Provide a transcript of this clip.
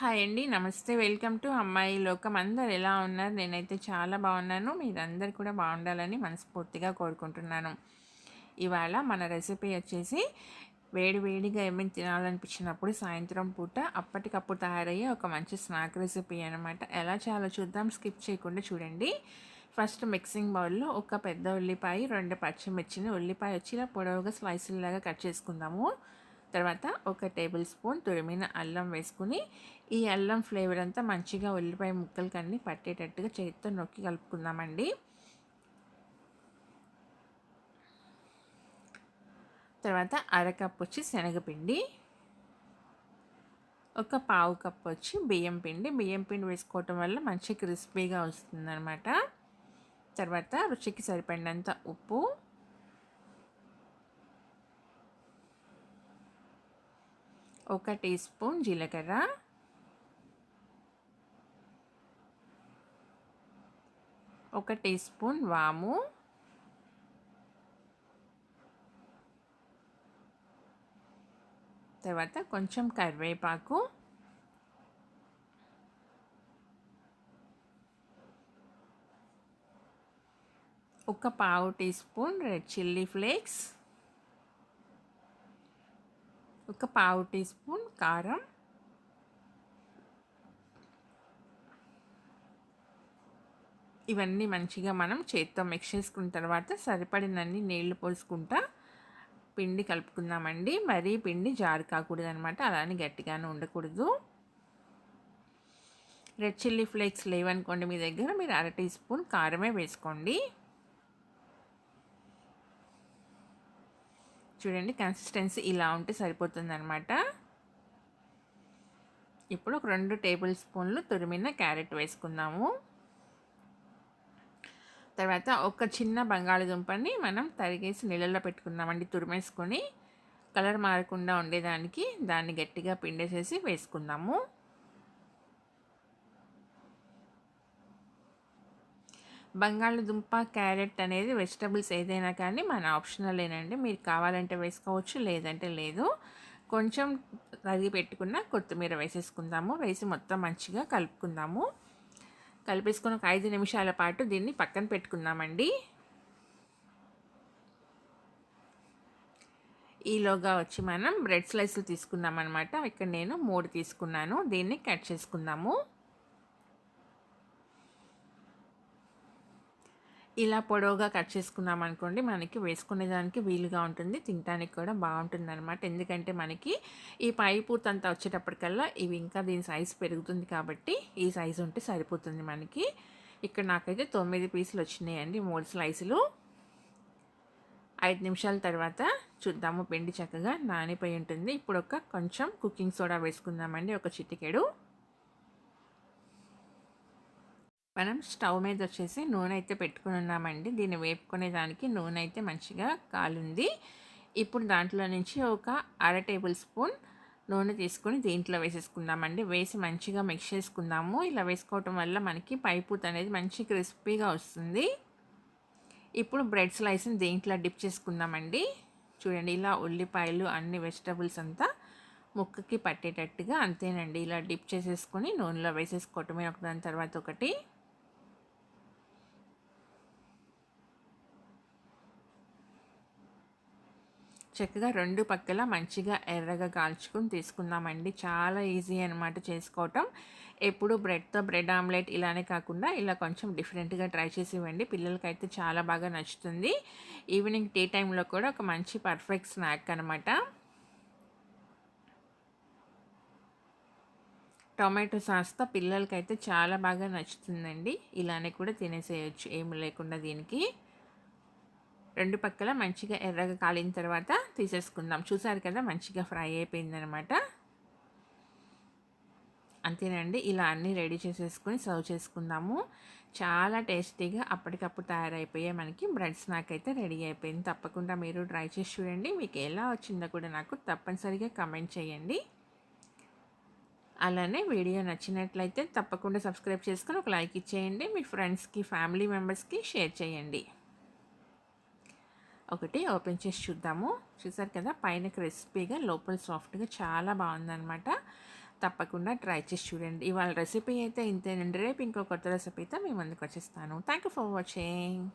Hi అండి. నమస్తే. Welcome to అమ్మాయి లోకం. అందరు ఎలా ఉన్నారు? నేనైతే చాలా బాగున్నాను. మీరందరు కూడా బాగుండాలని మనస్ఫూర్తిగా కోరుకుంటున్నాను. ఇవాళ మన రెసిపీ వచ్చేసి వేడివేడిగా ఏమైనా తినాలనిపించినప్పుడు సాయంత్రం పూట అప్పటికప్పుడు తయారయ్యే ఒక మంచి స్నాక్ రెసిపీ అనమాట ఎలా చాలా చూద్దాం. స్కిప్ చేయకుండా చూడండి. ఫస్ట్ మిక్సింగ్ బౌల్లో ఒక పెద్ద ఉల్లిపాయ రెండు పచ్చిమిర్చిని. ఉల్లిపాయ వచ్చి ఇలా పొడవుగా స్లైసుల్లాగా కట్ చేసుకుందాము. తర్వాత ఒక టేబుల్ స్పూన్ తురిమిన అల్లం వేసుకుని ఈ అల్లం ఫ్లేవర్ అంతా మంచిగా ఉల్లిపాయ ముక్కలకి కన్నీ పట్టేటట్టుగా చేతితో నొక్కి కలుపుకుందామండి. తర్వాత అరకప్పు వచ్చి శనగపిండి ఒక పావు కప్పు వచ్చి బియ్యం పిండి. బియ్యం పిండి వేసుకోవటం వల్ల మంచి క్రిస్పీగా వస్తుందన్నమాట. తర్వాత రుచికి సరిపడినంత ఉప్పు ఒక టీ స్పూన్ జీలకర్ర. ఒక టీ స్పూన్ వాము. తర్వాత కొంచెం కరివేపాకు. ఒక పావు teaspoon red chilli flakes. ఒక పావు టీ స్పూన్ కారం. ఇవన్నీ మంచిగా మనం చేత్తో మిక్స్ చేసుకున్న తర్వాత సరిపడినన్ని నీళ్ళు పోసుకుంటా పిండి కలుపుకుందామండి. మరీ పిండి జారు కాకూడదు అనమాట అలానే గట్టిగానే ఉండకూడదు. రెడ్ చిల్లీ ఫ్లేక్స్ లేవనుకోండి మీ దగ్గర మీరు అర టీ స్పూన్ కారమే వేసుకోండి. చూడండి కన్సిస్టెన్సీ ఇలా ఉంటే సరిపోతుంది అనమాట ఇప్పుడు ఒక రెండు టేబుల్ స్పూన్లు తురిమిన క్యారెట్ వేసుకుందాము. తర్వాత ఒక చిన్న బంగాళదుంపని మనం తరిగేసి నీళ్ళల్లో పెట్టుకుందామండి తురిమేసుకొని. కలర్ మారకుండా ఉండేదానికి దాన్ని గట్టిగా పిండేసేసి వేసుకుందాము. బంగాళదుంప క్యారెట్ అనేది వెజిటబుల్స్ ఏదైనా కానీ మన ఆప్షనలేనండి. మీరు కావాలంటే వేసుకోవచ్చు లేదంటే లేదు. కొంచెం తరిగి పెట్టుకున్న కొత్తిమీర వేసేసుకుందాము. వేసి మొత్తం మంచిగా కలుపుకుందాము. కలిపేసుకుని ఒక ఐదు నిమిషాల పాటు దీన్ని పక్కన పెట్టుకుందామండి. ఈలోగా వచ్చి మనం బ్రెడ్ స్లైస్లు తీసుకుందాం అనమాట ఇక్కడ నేను మూడు తీసుకున్నాను. దీన్ని కట్ చేసుకుందాము. ఇలా పొడవుగా కట్ చేసుకున్నాం అనుకోండి మనకి వేసుకునేదానికి వీలుగా ఉంటుంది తినడానికి కూడా బాగుంటుంది అనమాట ఎందుకంటే మనకి ఈ పై పూత అంతా వచ్చేటప్పటికల్లా ఇవి ఇంకా దీని సైజు పెరుగుతుంది కాబట్టి ఈ సైజు ఉంటే సరిపోతుంది మనకి. ఇక్కడ నాకైతే తొమ్మిది పీసులు వచ్చినాయండి మూడు స్లైసులు ఐదు నిమిషాల తర్వాత చూద్దాము పిండి చక్కగా నానిపోయి ఉంటుంది. ఇప్పుడు ఒక కొంచెం కుకింగ్ సోడా వేసుకుందామండి ఒక చిటికెడు. మనం స్టవ్ మీద వచ్చేసి నూనె అయితే పెట్టుకుని ఉన్నామండి. దీన్ని వేపుకునే దానికి నూనె అయితే మంచిగా కాలుంది. ఇప్పుడు దాంట్లో నుంచి ఒక అర టేబుల్ స్పూన్ నూనె తీసుకొని దీంట్లో వేసేసుకుందామండి. వేసి మంచిగా మిక్స్ చేసుకుందాము. ఇలా వేసుకోవటం వల్ల మనకి పైపూత అనేది మంచి క్రిస్పీగా వస్తుంది. ఇప్పుడు బ్రెడ్ స్లైస్ని దీంట్లో డిప్ చేసుకుందామండి. చూడండి ఇలా ఉల్లిపాయలు అన్ని వెజిటబుల్స్ అంతా ముక్కకి పట్టేటట్టుగా అంతేనండి. ఇలా డిప్ చేసేసుకొని నూనెలో వేసేసుకోవటమే ఒకదాని తర్వాత ఒకటి. చక్కగా రెండు పక్కల మంచిగా ఎర్రగా కాల్చుకొని తీసుకుందామండి. చాలా ఈజీ అనమాట చేసుకోవటం. ఎప్పుడు బ్రెడ్తో బ్రెడ్ ఆమ్లెట్ ఇలానే కాకుండా ఇలా కొంచెం డిఫరెంట్గా ట్రై చేసి ఇవ్వండి. పిల్లలకైతే చాలా బాగా నచ్చుతుంది. ఈవినింగ్ టీ టైంలో కూడా ఒక మంచి పర్ఫెక్ట్ స్నాక్ అనమాట టొమాటో సాస్తో పిల్లలకైతే చాలా బాగా నచ్చుతుందండి. ఇలానే కూడా తినేసేయచ్చు. ఏమి లేకుండా దీనికి. రెండు పక్కల మంచిగా ఎర్రగా కాలిన తర్వాత తీసేసుకుందాం. చూసారు కదా మంచిగా ఫ్రై అయిపోయిందనమాట అంతేనండి ఇలా అన్నీ రెడీ చేసేసుకొని సర్వ్ చేసుకుందాము. చాలా టేస్టీగా అప్పటికప్పుడు తయారైపోయే మనకి బ్రెడ్ స్నాక్ అయితే రెడీ అయిపోయింది. తప్పకుండా మీరు ట్రై చేసి చూడండి. మీకు ఎలా వచ్చిందో కూడా నాకు తప్పనిసరిగా కమెంట్ చేయండి. అలానే వీడియో నచ్చినట్లయితే తప్పకుండా సబ్స్క్రైబ్ చేసుకొని ఒక లైక్ ఇచ్చేయండి. మీ ఫ్రెండ్స్కి ఫ్యామిలీ మెంబర్స్కి షేర్ చేయండి. ఒకటి ఓపెన్ చేసి చూద్దాము. చూసారు కదా పైన క్రిస్పీగా లోపల సాఫ్ట్గా చాలా బాగుందన్నమాట. తప్పకుండా ట్రై చేసి చూడండి. ఇవాళ రెసిపీ అయితే ఇంతేనండి. రేపు ఇంకో కొత్త రెసిపీతో మీ ముందుకు వచ్చేస్తాను. Thank you for watching.